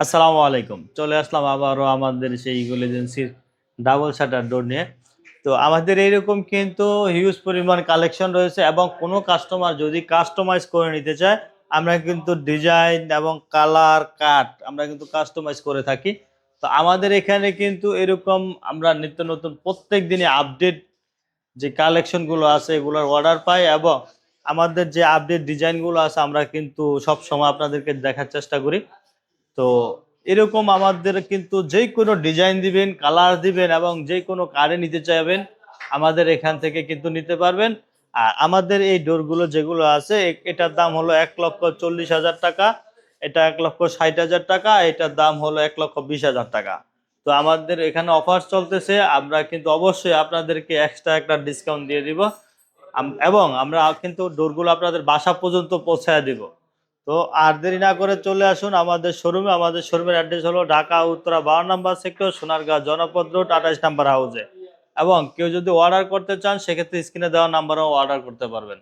আসসালামু আলাইকুম। চলে আসলাম আবারও আমাদের সেই ইগুল এজেন্সির ডাবল শাটার ডোর নিয়ে। তো আমাদের এইরকম কিন্তু হিউজ পরিমাণ কালেকশন রয়েছে এবং কোনো কাস্টমার যদি কাস্টমাইজ করে নিতে চায়, আমরা কিন্তু ডিজাইন এবং কালার কাট আমরা কিন্তু কাস্টমাইজ করে থাকি। তো আমাদের এখানে কিন্তু এরকম আমরা নিত্য নতুন প্রত্যেক দিনে আপডেট যে কালেকশনগুলো আছে, এগুলোর অর্ডার পাই এবং আমাদের যে আপডেট ডিজাইনগুলো আছে, আমরা কিন্তু সব সময় আপনাদেরকে দেখার চেষ্টা করি। তো এরকম আমাদের কিন্তু যে কোনো ডিজাইন দিবেন কালার দিবেন এবং যে কোনো কারে নিতে চাইবেন, আমাদের এখান থেকে কিন্তু নিতে পারবেন। আর আমাদের এই ডোরগুলো যেগুলো আছে এটার দাম হলো এক লক্ষ চল্লিশ হাজার টাকা, এটা এক লক্ষ ষাট হাজার টাকা, এটার দাম হলো এক লক্ষ বিশ হাজার টাকা। তো আমাদের এখানে অফার চলতেছে, আমরা কিন্তু অবশ্যই আপনাদেরকে এক্সট্রা একটা ডিসকাউন্ট দিয়ে দিব। এবং আমরা কিন্তু ডোরগুলো আপনাদের বাসা পর্যন্ত পৌঁছায় দিব। তো আর দেরি না করে চলে আসুন আমাদের শোরুমে আমাদের শোরুমের অ্যাড্রেস হলো ঢাকা, উত্তরা, বারো নাম্বার সেক্টর সোনারগাঁ, জনপদ রোড আঠাশ নাম্বার হাউসে এবং কেউ যদি অর্ডার করতে চান, সেক্ষেত্রে স্ক্রিনে দেওয়া নাম্বারেও অর্ডার করতে পারবেন।